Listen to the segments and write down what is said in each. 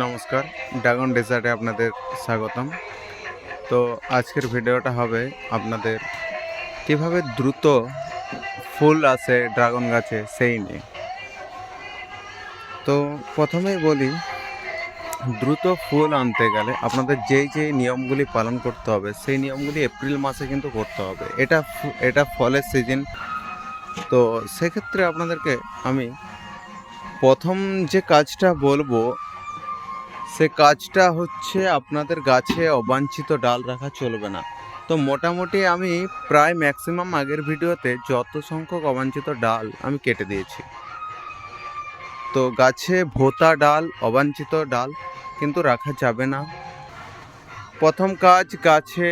নমস্কার, ড্রাগন ডেজার্টে আপনাদের স্বাগতম। তো আজকের ভিডিওটা হবে আপনাদের কীভাবে দ্রুত ফুল আসে ড্রাগন গাছে সেই নিয়ে। তো প্রথমেই বলি, দ্রুত ফুল আনতে গেলে আপনাদের যেই যেই নিয়মগুলি পালন করতে হবে, সেই নিয়মগুলি এপ্রিল মাসে কিন্তু করতে হবে। এটা এটা ফলের সিজন। তো সেক্ষেত্রে আপনাদেরকে আমি প্রথম যে কাজটা বলব সে কাজটা হচ্ছে আপনাদের গাছে অবাঞ্ছিত ডাল রাখা চলবে না। তো মোটামুটি আমি প্রায় ম্যাক্সিমাম আগের ভিডিওতে যত সংখ্যক অবাঞ্ছিত ডাল আমি কেটে দিয়েছি। তো গাছে ভোতা ডাল, অবাঞ্ছিত ডাল কিন্তু রাখা যাবে না। প্রথম কাজ, গাছে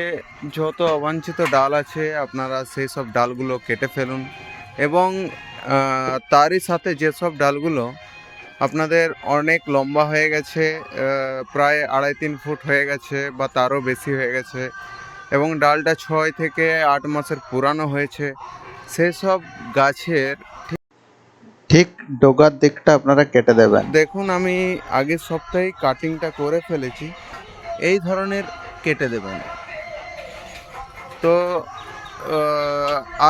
যত অবাঞ্ছিত ডাল আছে আপনারা সেই সব ডালগুলো কেটে ফেলুন এবং তারই সাথে যেসব ডালগুলো আপনাদের অনেক লম্বা হয়ে গেছে প্রায় আড়াই তিন ফুট হয়ে গেছে বা তারও বেশি হয়ে গেছে এবং ডালটা ছয় থেকে আট মাসের পুরানো হয়েছে। সেসব গাছের ঠিক- ডোগার দিকটা আপনারা কেটে দেবেন। দেখুন আমি আগের সপ্তাহে কাটিংটা করে ফেলেছি এই ধরনের কেটে দেবেন। তো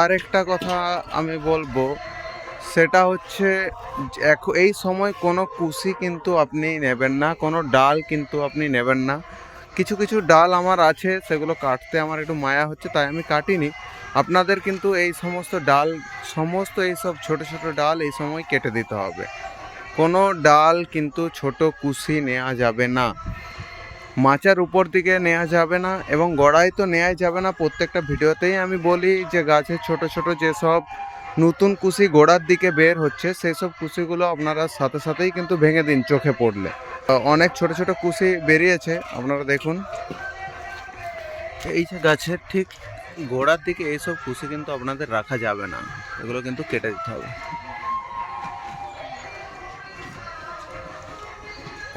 আর একটা কথা আমি বলব সেটা হচ্ছে এখন এই সময় কোনো কুশি কিন্তু আপনি নেবেন না, কোনো ডাল কিন্তু আপনি নেবেন না। কিছু কিছু ডাল আমার আছে, সেগুলো কাটতে আমার একটু মায়া হচ্ছে, তাই আমি কাটিনি। আপনাদের কিন্তু এই সমস্ত ডাল, সমস্ত এই সব ছোট ছোট ডাল এই সময় কেটে দিতে হবে। কোনো ডাল কিন্তু ছোট কুশি নেওয়া যাবে না। মাচার উপর দিকে নেওয়া যাবে না এবং গড়াই তো নেওয়াই যাবে না। প্রত্যেকটা ভিডিওতেই আমি বলি যে গাছের ছোট ছোট যেসব নতুন কুশি গোড়ার দিকে বের হচ্ছে সেই সব কুশিগুলো আপনারা সাথে সাথেই কিন্তু ভেঙে দিন চোখে পড়লে। অনেক ছোট ছোট কুশি বেরিয়েছে, আপনারা দেখুন। এই যে গাছের ঠিক গোড়ার দিকে এইসব কুশি কিন্তু আপনাদের রাখা যাবে না, এগুলো কিন্তু কেটে দিতে হবে।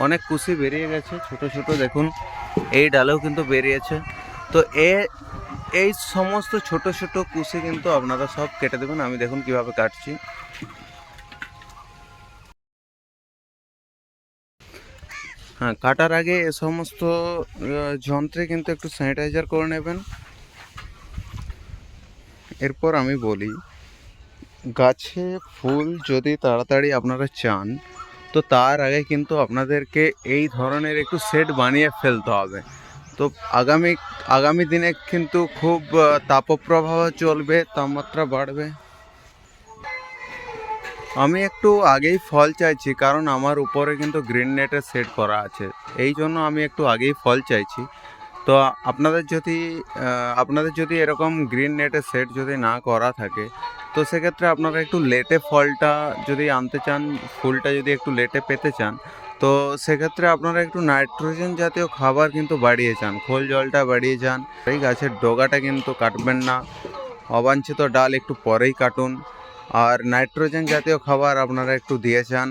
অনেক কুশি বেরিয়ে গেছে, ছোট ছোট দেখুন, এই ডালেও কিন্তু বেরিয়েছে। তো এ এই সমস্ত ছোট ছোট কুশি কিন্তু আপনারা সব কেটে দেবেন। আমি দেখুন কীভাবে কাটছি। হ্যাঁ কাটার আগে এ সমস্ত যন্ত্রে কিন্তু একটু স্যানিটাইজার করে নেবেন। এরপর আমি বলি, গাছে ফুল যদি তাড়াতাড়ি আপনারা চান, তো তার আগে কিন্তু আপনাদেরকে এই ধরনের একটু সেট বানিয়ে ফেলতে হবে। তো আগামী আগামী দিনে কিন্তু খুব তাপপ্রবাহ চলবে, তাপমাত্রা বাড়বে। আমি একটু আগেই ফল চাইছি, কারণ আমার উপরে কিন্তু গ্রিন নেটের সেট করা আছে। এই জন্য আমি একটু আগেই ফল চাইছি। তো আপনাদের যদি আপনাদের যদি এরকম গ্রিন নেটের সেট যদি না করা থাকে তো সেক্ষেত্রে আপনারা একটু লেটে ফলটা যদি আনতে চান, ফুলটা যদি একটু লেটে পেতে চান, তো সেক্ষেত্রে আপনারা একটু নাইট্রোজেন জাতীয় খাবার কিন্তু বাড়িয়ে চান, খোল জলটা বাড়িয়ে যান। এই গাছের ডগাটা কিন্তু কাটবেন না, অবাঞ্ছিত ডাল একটু পরেই কাটুন। আর নাইট্রোজেন জাতীয় খাবার আপনারা একটু দিয়ে যান।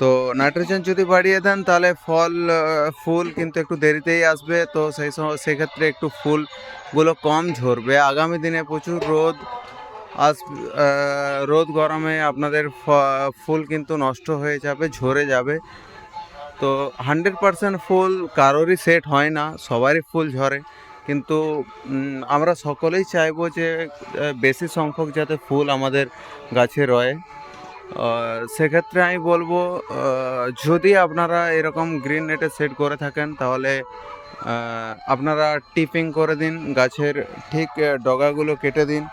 তো নাইট্রোজেন যদি বাড়িয়ে দেন, তাহলে ফল ফুল কিন্তু একটু দেরিতেই আসবে। তো সেই সেক্ষেত্রে একটু ফুলগুলো কম ঝরবে। আগামী দিনে প্রচুর রোদ আহ, রোদ গরমে আপনাদের ফুল কিন্তু নষ্ট হয়ে যাবে ঝরে যাবে। তো হান্ড্রেড পারসেন্ট ফুল কারোরই সেট হয় না সবারই ফুল ঝরে। কিন্তু আমরা সকলেই চাইব যে বেশি সংখ্যক যাতে ফুল আমাদের গাছে রয়ে। সেক্ষেত্রে আমি বলব যদি আপনারা এরকম গ্রিন নেটে সেট করে থাকেন তাহলে আপনারা টিপিং করে দিন গাছের ঠিক ডগাগুলো কেটে দিন।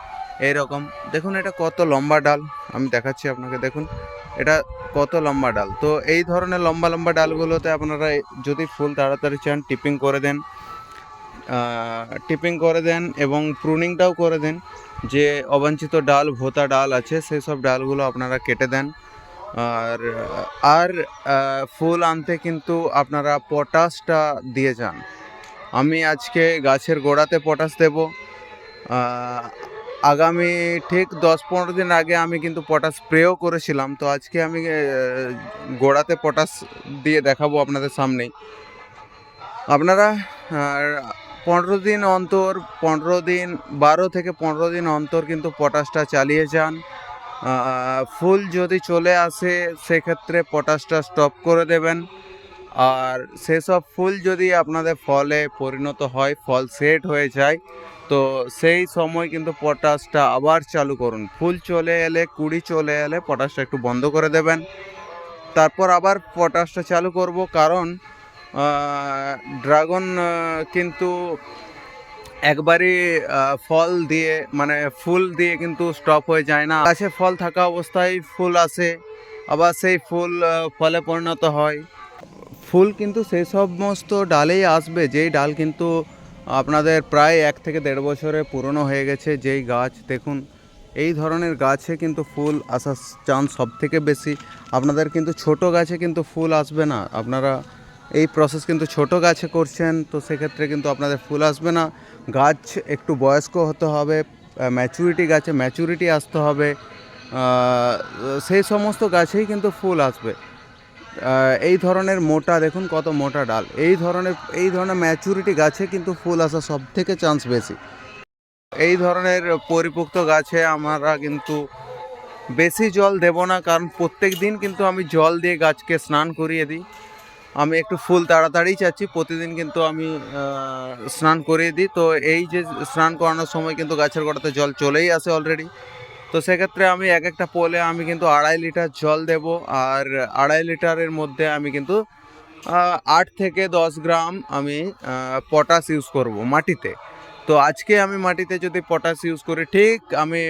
এইরকম দেখুন, এটা কত লম্বা ডাল। আমি দেখাচ্ছি আপনাকে, দেখুন, এটা কত লম্বা ডাল। তো এই ধরনের লম্বা লম্বা ডালগুলোতে আপনারা যদি ফুল তাড়াতাড়ি চান, টিপিং করে দেন টিপিং করে দেন এবং প্রুনিংটাও করে দেন যে অবাঞ্ছিত ডাল, ভোতা ডাল আছে, সেই সব ডালগুলো আপনারা কেটে দেন। আর আর ফুল আনতে কিন্তু আপনারা পটাশটা দিয়ে যান। আমি আজকে গাছের গোড়াতে পটাশ দেব। আগামী ঠিক দশ পনেরো দিন আগে আমি কিন্তু পটাশ স্প্রেও করেছিলাম। তো আজকে আমি গোড়াতে পটাশ দিয়ে দেখাবো আপনাদের সামনেই। আপনারা পনেরো দিন অন্তর, পনেরো দিন, বারো থেকে পনেরো দিন অন্তর কিন্তু পটাশটা চালিয়ে যান। ফুল যদি চলে আসে, সেক্ষেত্রে পটাশটা স্টপ করে দেবেন। আর সেসব ফুল যদি আপনাদের ফলে পরিণত হয়, ফল সেট হয়ে যায় তো সেই সময় কিন্তু পটাশটা আবার চালু করুন। ফুল চলে এলে, কুড়ি চলে এলে পটাশটা একটু বন্ধ করে দেবেন। তারপর আবার পটাশটা চালু করব কারণ ড্রাগন কিন্তু একবারই ফল দিয়ে মানে ফুল দিয়ে কিন্তু স্টপ হয়ে যায় না। গাছে ফল থাকা অবস্থায় ফুল আসে, আবার সেই ফুল ফলে পরিণত হয়। ফুল কিন্তু সেই সমস্ত ডালেই আসবে, যেই ডাল কিন্তু আপনাদের প্রায় এক থেকে দেড় বছরে পুরনো হয়ে গেছে যেই গাছ। দেখুন, এই ধরনের গাছে কিন্তু ফুল আসার চান্স সব থেকে বেশি। আপনাদের কিন্তু ছোট গাছে কিন্তু ফুল আসবে না। আপনারা এই প্রসেস কিন্তু ছোট গাছে করছেন, তো সেক্ষেত্রে কিন্তু আপনাদের ফুল আসবে না। গাছ একটু বয়স্ক হতে হবে ম্যাচুরিটি গাছে ম্যাচুরিটি আসতে হবে। সেই সমস্ত গাছেই কিন্তু ফুল আসবে। এই ধরনের মোটা, দেখুন কত মোটা ডাল। এই ধরনের এই ধরনের ম্যাচুরিটি গাছে কিন্তু ফুল আসার সব থেকে চান্স বেশি। এই ধরনের পরিপুক্ত গাছে আমরা কিন্তু বেশি জল দেব না, কারণ প্রত্যেক দিন কিন্তু আমি জল দিয়ে গাছকে স্নান করিয়ে দিই। আমি একটু ফুল তাড়াতাড়ি চাচ্ছি, প্রতিদিন কিন্তু আমি স্নান করিয়ে দিই। তো এই যে স্নান করানোর সময় কিন্তু গাছের গোড়াতে জল চলেই আসে অলরেডি তো সেক্ষেত্রে আমি এক একটা পোলে আমি কিন্তু আড়াই লিটার জল দেব আর আড়াই লিটারের মধ্যে আমি কিন্তু আট থেকে দশ গ্রাম আমি পটাশ ইউজ করব মাটিতে। তো আজকে আমি মাটিতে যদি পটাশ ইউজ করি, ঠিক আমি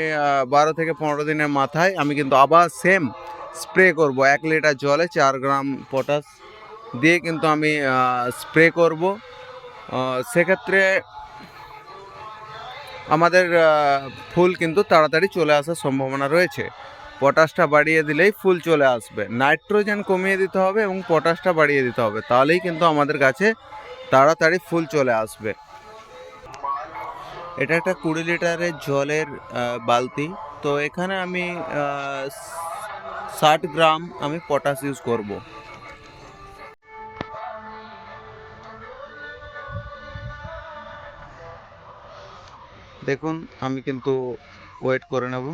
বারো থেকে পনেরো দিনের মাথায় আমি কিন্তু আবার সেম স্প্রে করব। এক লিটার জলে চার গ্রাম পটাশ দিয়ে কিন্তু আমি স্প্রে করব। সেক্ষেত্রে আমাদের ফুল কিন্তু তাড়াতাড়ি চলে আসার সম্ভাবনা রয়েছে। পটাশটা বাড়িয়ে দিলেই ফুল চলে আসবে। নাইট্রোজেন কমিয়ে দিতে হবে এবং পটাশটা বাড়িয়ে দিতে হবে। তাহলেই কিন্তু আমাদের গাছে তাড়াতাড়ি ফুল চলে আসবে। এটা একটা কুড়ি লিটারের জলের বালতি। তো এখানে আমি ষাট গ্রাম আমি পটাশ ইউজ করব। দেখুন আমি কিন্তু ওয়েট করে নেব।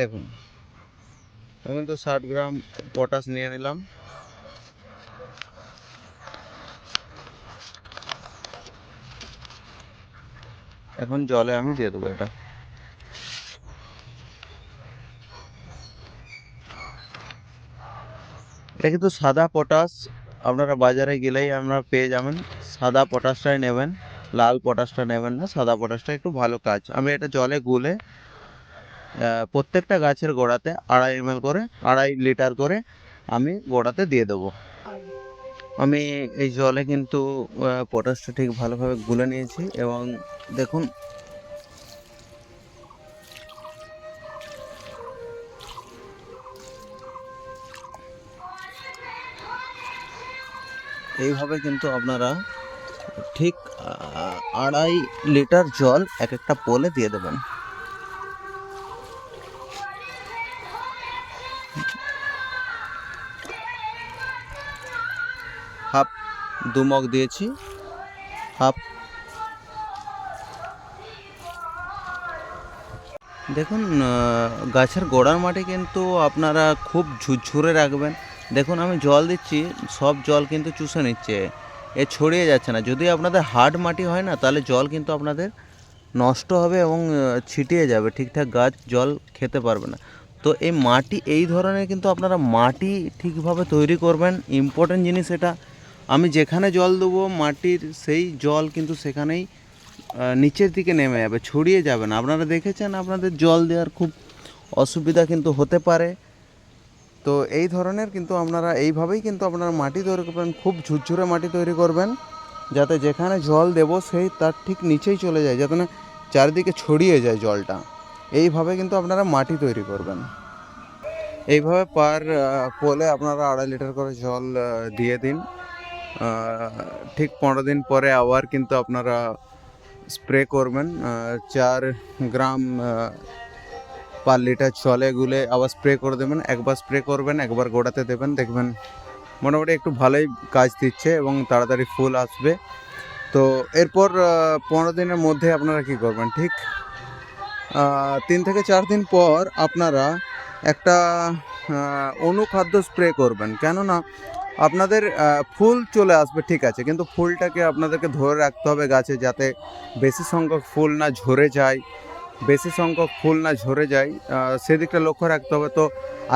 দেখুন। আমি তো ষাট গ্রাম পটাশ নিয়ে নিলাম। এখন জলে আমি দিয়ে দেবো এটা। এটা কিন্তু সাদা পটাশ, আপনারা বাজারে গেলেই আপনারা পেয়ে যাবেন। সাদা পটাশটাই নেবেন, লাল পটাশটা নেবেন না, সাদা পটাশটা একটু ভালো কাজ। আমি এটা জলে গুলে প্রত্যেকটা গাছের গোড়াতে আড়াই এম করে, আড়াই লিটার করে আমি গোড়াতে দিয়ে দেবো। আমি এই জলে কিন্তু পটাশটা ঠিক ভালোভাবে গুলে নিয়েছি এবং দেখুন, এইভাবে কিন্তু আপনারা ঠিক আড়াই লিটার জল এক একটা পোলে দিয়ে দেবেন। দু মগ দিয়েছি, হাফ। দেখুন গাছের গোড়ার মাটি কিন্তু আপনারা খুব ঝুরঝুরে রাখবেন। দেখুন, আমি জল দিচ্ছি, সব জল কিন্তু চুষে নিচ্ছে। এ ছড়িয়ে যাচ্ছে না। যদি আপনাদের হার্ড মাটি হয় না, তাহলে জল কিন্তু আপনাদের নষ্ট হবে এবং ছিটিয়ে যাবে। ঠিকঠাক গাছ, জল খেতে পারবে না। তো এই মাটি, এই ধরনের কিন্তু আপনারা মাটি ঠিকভাবে তৈরি করবেন। ইম্পর্টেন্ট জিনিস এটা। আমি যেখানে জল দেবো, মাটির সেই জল কিন্তু সেখানেই নিচের দিকে নেমে যাবে, ছড়িয়ে যাবে না। আপনারা দেখেছেন আপনাদের জল দেওয়ার খুব অসুবিধা কিন্তু হতে পারে। তো এই ধরনের কিন্তু আপনারা এইভাবেই কিন্তু আপনারা মাটি তৈরি করবেন, খুব ঝুরঝুরে মাটি তৈরি করবেন, যাতে যেখানে জল দেব সেই তার ঠিক নিচেই চলে যায়, যাতে না চারিদিকে ছড়িয়ে যায় জলটা। এইভাবে কিন্তু আপনারা মাটি তৈরি করবেন। এইভাবে পার পোলে আপনারা আড়াই লিটার করে জল দিয়ে দিন। ঠিক পনেরো দিন পরে আবার কিন্তু আপনারা স্প্রে করবেন। চার গ্রাম পার লিটার জলে গুলে আবার স্প্রে করে দেবেন। একবার স্প্রে করবেন, একবার গোড়াতে দেবেন। দেখবেন মোটামুটি একটু ভালোই কাজ দিচ্ছে এবং তাড়াতাড়ি ফুল আসবে। তো এরপর পনেরো দিনের মধ্যে আপনারা কি করবেন? ঠিক তিন থেকে চার দিন পর আপনারা একটা অনুখাদ্য স্প্রে করবেন। কেননা আপনাদের ফুল চলে আসবে, ঠিক আছে, কিন্তু ফুলটাকে আপনাদেরকে ধরে রাখতে হবে গাছে যাতে বেশি সংখ্যক ফুল না ঝরে যায়, বেশি সংখ্যক ফুল না ঝরে যায় সেদিকটা লক্ষ্য রাখতে হবে। তো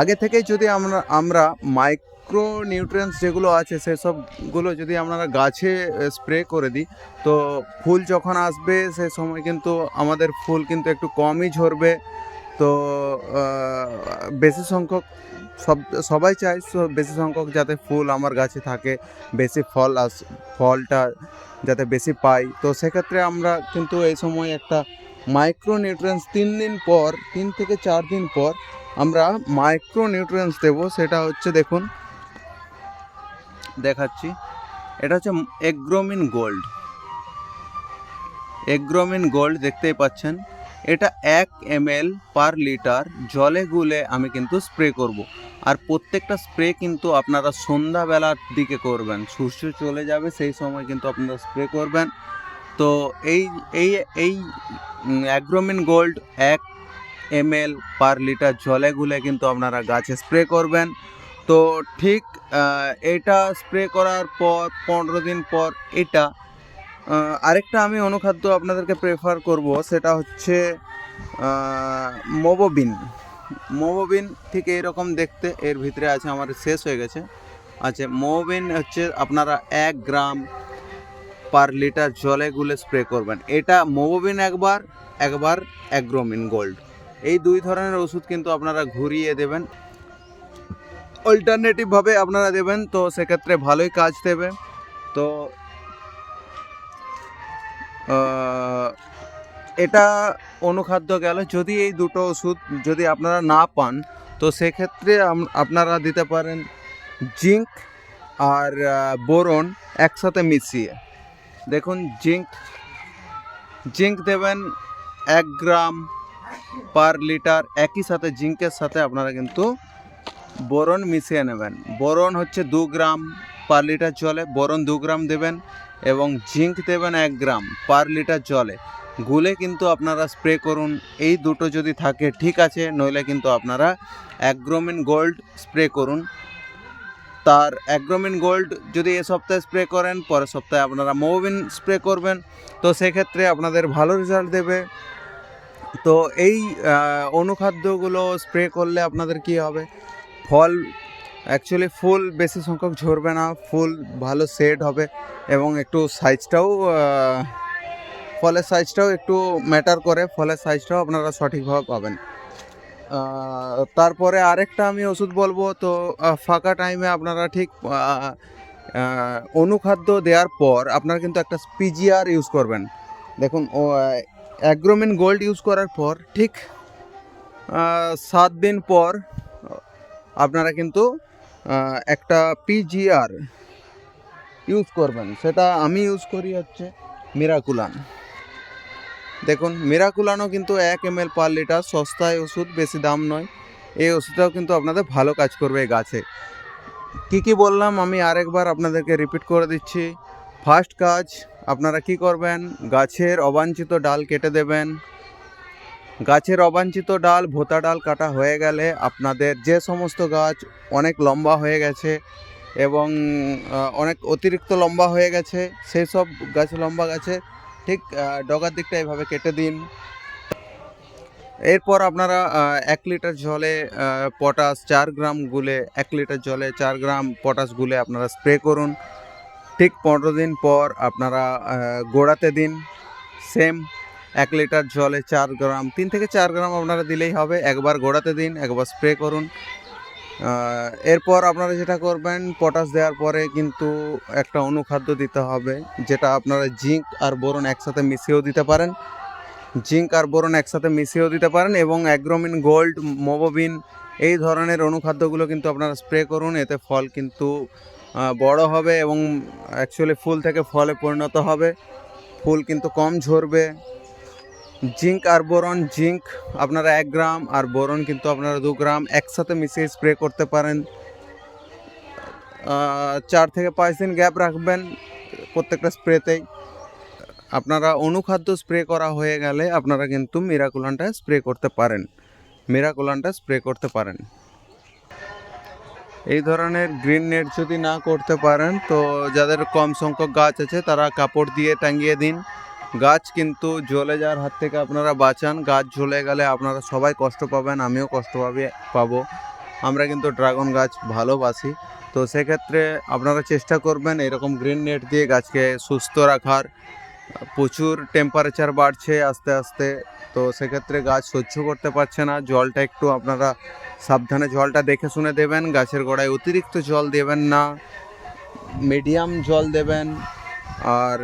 আগে থেকেই যদি আমরা আমরা মাইক্রো নিউট্রিয়েন্টস যেগুলো আছে, সেসবগুলো যদি আমরা গাছে স্প্রে করে দিই, তো ফুল যখন আসবে, সে সময় কিন্তু আমাদের ফুল কিন্তু একটু কমই ঝরবে। তো বেশি সংখ্যক সব, সবাই চায় বেশি সংখ্যক যাতে ফুল আমার গাছে থাকে, বেশি ফল আস, ফলটা যাতে বেশি পাই। তো সেক্ষেত্রে আমরা কিন্তু এই সময় একটা মাইক্রো নিউট্রিয়েন্টস তিন দিন পর, তিন থেকে চার দিন পর আমরা মাইক্রো নিউট্রিয়েন্টস দেবো। সেটা হচ্ছে দেখুন, দেখাচ্ছি। এটা হচ্ছে এগ্রোমিন গোল্ড। এগ্রোমিন গোল্ড দেখতেই পাচ্ছেন। এটা এক এম পার লিটার জলে গুলে আমি কিন্তু স্প্রে করব। আর প্রত্যেকটা স্প্রে কিন্তু আপনারা সন্ধ্যাবেলার দিকে করবেন। সূর্য চলে যাবে, সেই সময় কিন্তু আপনারা স্প্রে করবেন। তো এই এই এই অ্যাগ্রোমিন গোল্ড এক এম পার লিটার জলে গুলে কিন্তু আপনারা গাছে স্প্রে করবেন। তো ঠিক এটা স্প্রে করার পর, পনেরো দিন পর এটা আরেকটা আমি অনুখাদ্য আপনাদেরকে প্রেফার করব, সেটা হচ্ছে মোবোবিন মোবোবিন ঠিক এইরকম দেখতে, এর ভিতরে আছে, আমার শেষ হয়ে গেছে। আচ্ছা মোবোবিন হচ্ছে আপনারা এক গ্রাম পার লিটার জলে গুলে স্প্রে করবেন। এটা মোবোবিন একবার একবার অ্যাগ্রোমিন গোল্ড। এই দুই ধরনের ওষুধ কিন্তু আপনারা ঘুরিয়ে দেবেন। অল্টারনেটিভভাবে আপনারা দেবেন, তো সেক্ষেত্রে ভালোই কাজ দেবে। তো এটা অনুখাদ্য গেল। যদি এই দুটো ওষুধ যদি আপনারা না পান, তো সেক্ষেত্রে আপনারা দিতে পারেন জিঙ্ক আর বোরন একসাথে মিশিয়ে। দেখুন, জিঙ্ক জিঙ্ক দেবেন এক গ্রাম পার লিটার। একই সাথে জিঙ্কের সাথে আপনারা কিন্তু বোরন মিশিয়ে নেবেন। বোরন হচ্ছে দু গ্রাম পার লিটার জলে বোরন দু গ্রাম দেবেন। এবং জিঙ্ক দেবেন এক গ্রাম পার লিটার জলে। গুলে কিন্তু আপনারা স্প্রে করুন। এই দুটো যদি থাকে, ঠিক আছে, নইলে কিন্তু আপনারা অ্যাগ্রোমিন গোল্ড স্প্রে করুন। তার অ্যাগ্রোমিন গোল্ড যদি এ সপ্তাহে স্প্রে করেন, পরের সপ্তাহে আপনারা মোবিন স্প্রে করবেন। তো সেক্ষেত্রে আপনাদের ভালো রেজাল্ট দেবে। তো এই অনুখাদ্যগুলো স্প্রে করলে আপনাদের কি হবে? ফল অ্যাকচুয়ালি ফুল বেশি সংখ্যক ঝরবে না ফুল ভালো সেট হবে এবং একটু সাইজটাও ফলের সাইজটাও একটু ম্যাটার করে, ফলের সাইজটাও আপনারা সঠিকভাবে পাবেন। তারপরে আরেকটা আমি ওষুধ বলব, তো ফাঁকা টাইমে আপনারা ঠিক অনুখাদ্য দেওয়ার পর আপনারা কিন্তু একটা পিজিআর ইউজ করবেন। দেখুন অ্যাগ্রোমিন গোল্ড ইউজ করার পর ঠিক সাত দিন পর আপনারা কিন্তু একটা পিজিআর ইউজ করবেন। সেটা আমি ইউজ করি হচ্ছে মিরাকুলান দেখুন মিরাকুলানও কিন্তু এক এম এল পার লিটার সস্তায় ওষুধ, বেশি দাম নয়। এই ওষুধটাও কিন্তু আপনাদের ভালো কাজ করবে এই গাছে। কি কি বললাম আমি আরেকবার আপনাদেরকে রিপিট করে দিচ্ছি। ফার্স্ট কাজ, আপনারা কি করবেন? গাছের অবাঞ্ছিত ডাল কেটে দেবেন। গাছের অবাঞ্ছিত ডাল, ভোতা ডাল কাটা হয়ে গেলে আপনাদের যে সমস্ত গাছ অনেক লম্বা হয়ে গেছে এবং অনেক অতিরিক্ত লম্বা হয়ে গেছে, সেই সব গাছ, লম্বা গাছে ঠিক ডগার দিকটা এভাবে কেটে দিন। এরপর আপনারা এক লিটার জলে পটাশ চার গ্রাম গুলে, এক লিটার জলে চার গ্রাম পটাশ গুলে আপনারা স্প্রে করুন। ঠিক পনেরো দিন পর আপনারা গোড়াতে দিন। সেম এক লিটার জলে চার গ্রাম, তিন থেকে চার গ্রাম আপনারা দিলেই হবে। একবার গোড়াতে দিন, একবার স্প্রে করুন। এরপর আপনারা যেটা করবেন, পটাশ দেওয়ার পরে কিন্তু একটা অনুখাদ্য দিতে হবে, যেটা আপনারা জিঙ্ক আর বোরন একসাথে মিশিয়েও দিতে পারেন। জিঙ্ক আর বোরন একসাথে মিশিয়েও দিতে পারেন এবং অ্যাগ্রোমিন, গোল্ড মোবোবিন এই ধরনের অনুখাদ্যগুলো কিন্তু আপনারা স্প্রে করুন, এতে ফল কিন্তু বড় হবে এবং অ্যাকচুয়ালি ফুল থেকে ফলে পরিণত হবে। ফুল কিন্তু কম ঝরবে। জিঙ্ক আর বোরন, জিঙ্ক আপনারা এক গ্রাম আর বোরন কিন্তু আপনারা দু গ্রাম একসাথে মিশিয়ে স্প্রে করতে পারেন। চার থেকে পাঁচ দিন গ্যাপ রাখবেন প্রত্যেকটা স্প্রেতেই। আপনারা অনুখাদ্য স্প্রে করা হয়ে গেলে আপনারা কিন্তু মিরাকুলানটা স্প্রে করতে পারেন। মিরাকুলানটা স্প্রে করতে পারেন। এই ধরনের গ্রিন নেট যদি না করতে পারেন, তো যাদের কম সংখ্যক গাছ আছে তারা কাপড় দিয়ে টাঙিয়ে দিন। গাছ কিন্তু জ্বলে যাওয়ার হাত থেকে আপনারা বাঁচান। গাছ জ্বলে গেলে আপনারা সবাই কষ্ট পাবেন, আমিও কষ্ট পাবে, পাবো। আমরা কিন্তু ড্রাগন গাছ ভালোবাসি। তো সেক্ষেত্রে আপনারা চেষ্টা করবেন এরকম গ্রিন নেট দিয়ে গাছকে সুস্থ রাখার। প্রচুর টেম্পারেচার বাড়ছে আস্তে আস্তে। তো সেক্ষেত্রে গাছ সহ্য করতে পারছে না। জলটা একটু আপনারা সাবধানে জলটা দেখে শুনে দেবেন। গাছের গোড়ায় অতিরিক্ত জল দেবেন না। মিডিয়াম জল দেবেন। আর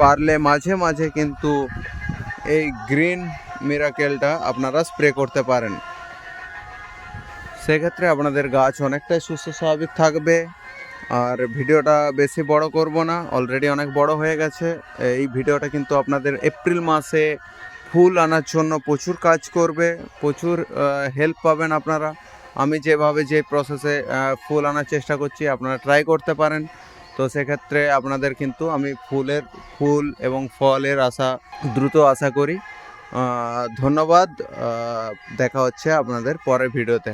পারলে মাঝে মাঝে কিন্তু এই গ্রিন মিরাকেলটা আপনারা স্প্রে করতে পারেন। সেক্ষেত্রে আপনাদের গাছ অনেকটাই সুস্থ স্বাভাবিক থাকবে। আর ভিডিওটা বেশি বড় করব না অলরেডি অনেক বড় হয়ে গেছে। এই ভিডিওটা কিন্তু আপনাদের এপ্রিল মাসে ফুল আনার জন্য প্রচুর কাজ করবে, প্রচুর হেল্প পাবেন আপনারা। আমি যেভাবে যে প্রসেসে ফুল আনার চেষ্টা করছি, আপনারা ট্রাই করতে পারেন। তো সেক্ষেত্রে আপনাদের কিন্তু আমি ফুলের, ফুল এবং ফলের আশা দ্রুত আশা করি। ধন্যবাদ। দেখা হচ্ছে আপনাদের পরের ভিডিওতে।